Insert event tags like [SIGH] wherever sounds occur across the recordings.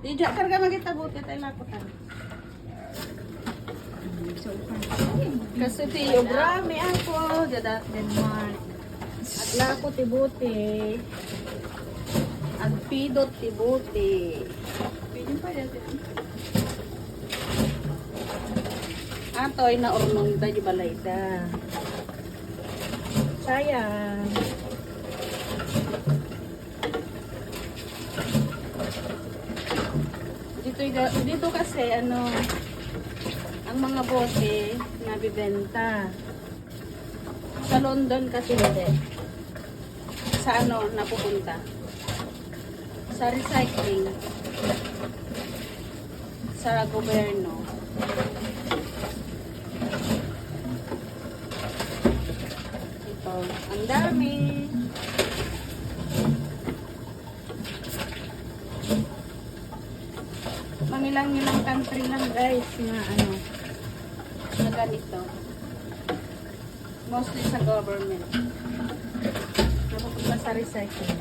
Di dyan, karga magita buti tayo lakutan. Kasi tiyo, brami ako. Dada, Denmark. at lako tibuti. At pidot tibuti. Pidot pa dito. Atoy na ornong da di balay da. Sayang. Dito, dito kasi ano, ang mga bote nabibenta. Sa London kasi hindi. Sa ano napupunta? Sa recycling. Sa gobyerno. Ito. Ang dami. Mangilang-ilang country lang guys na ano na ganito. Mostly sa government. Napupunta sa recycling.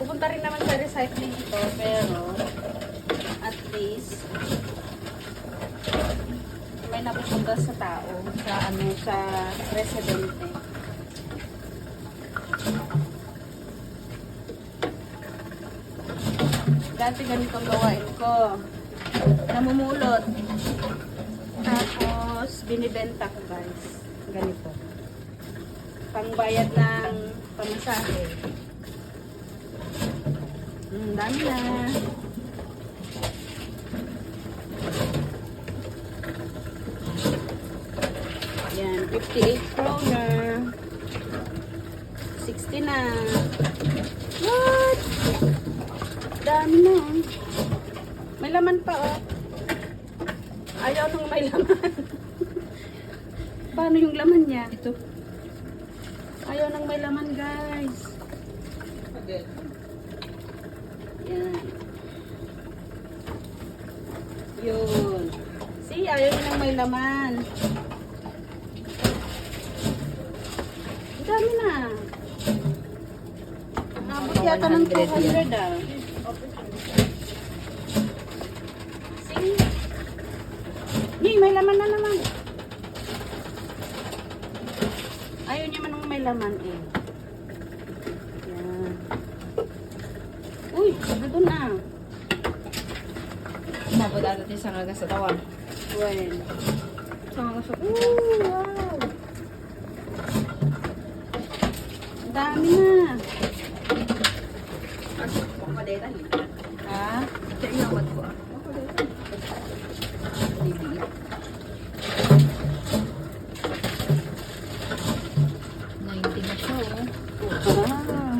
Pupunta rin naman sa recycling ito, pero at least may napupunta sa tao, sa ano, sa residente. Dati ganitong gawain ko. Namumulot. Tapos, binibenta ko guys. Ganito. Pangbayad ng pamasahe. Hmm, dami na. Yan, 58 kroner. 60 na. What? Dami na. oh. May laman pa oh. Ayaw nung may laman. [LAUGHS] Paano yung laman niya? Ito. Ayaw nang may laman, guys. Yan. Yun. See, ayaw nang may laman. Ang dami na. Nabot yata ng 200 ah. See? Ni, may laman na naman. Ayaw niya man ng may laman eh. Yan. Uy, nandun na. Mabot ata tayo sa ngagas sa tawag. Well. Sa ngagas sa... Ooh, wow. Ang dami na. Papadeta, Ha? Sa inawat ko ah. Libi. 90 na siya oh.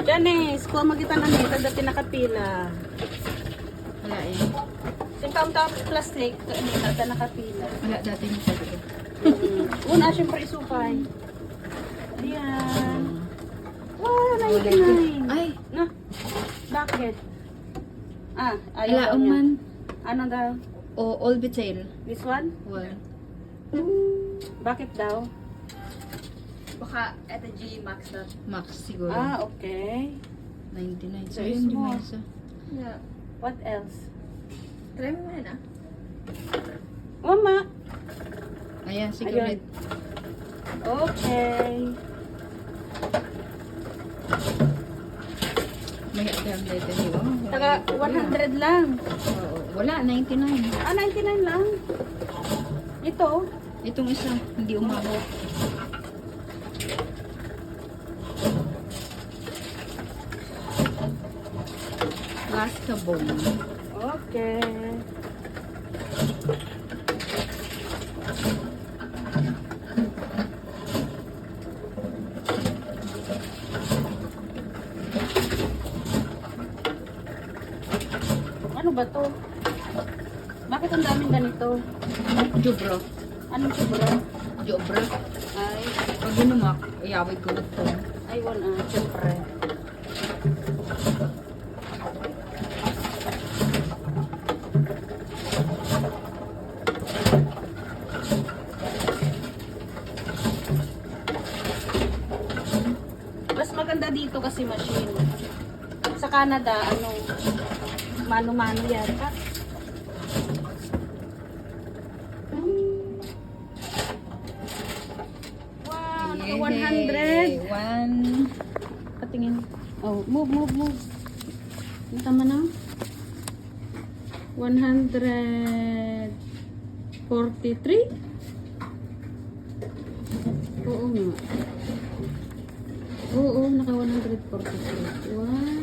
Janice, kuha magita na nito dati nakapila. Wala eh. Yung taon-taon plastic, dati nakapila. Wala dati mo sa dito. Mm. Una, syempre isupay. Ayan. Wow, 99. Ay, Na, bakit? Ah, ayaw niya. man. Ano daw? O all betrayal. This one? Well, Bakit daw? Baka eto G Max na. max siguro. Ah, okay. 99. So, yun is yung mo. may isa. Yeah. What else? Try mo muna na. Mama. Ayan, sige Ayun. ulit. Okay. May agam dito. di ba? Taga 100 lang. Oo. Wala, 99. Ah, 99 lang. Ito. Itong isa, hindi umabot. Last kabong. Okay. Ano ba to? Bakit ang daming ganito? Jubro. Anong sobra? Jubro. Ay, Pag ginumak, iyaway ko na to. ay wala, syempre. Mas maganda dito kasi machine. Sa Canada, ano, mano-mano yata. Wow, naka 100. One. Patingin. Oh, move, move, move. Tama na. 143? Oo nga. Oo, naka 143. Wow.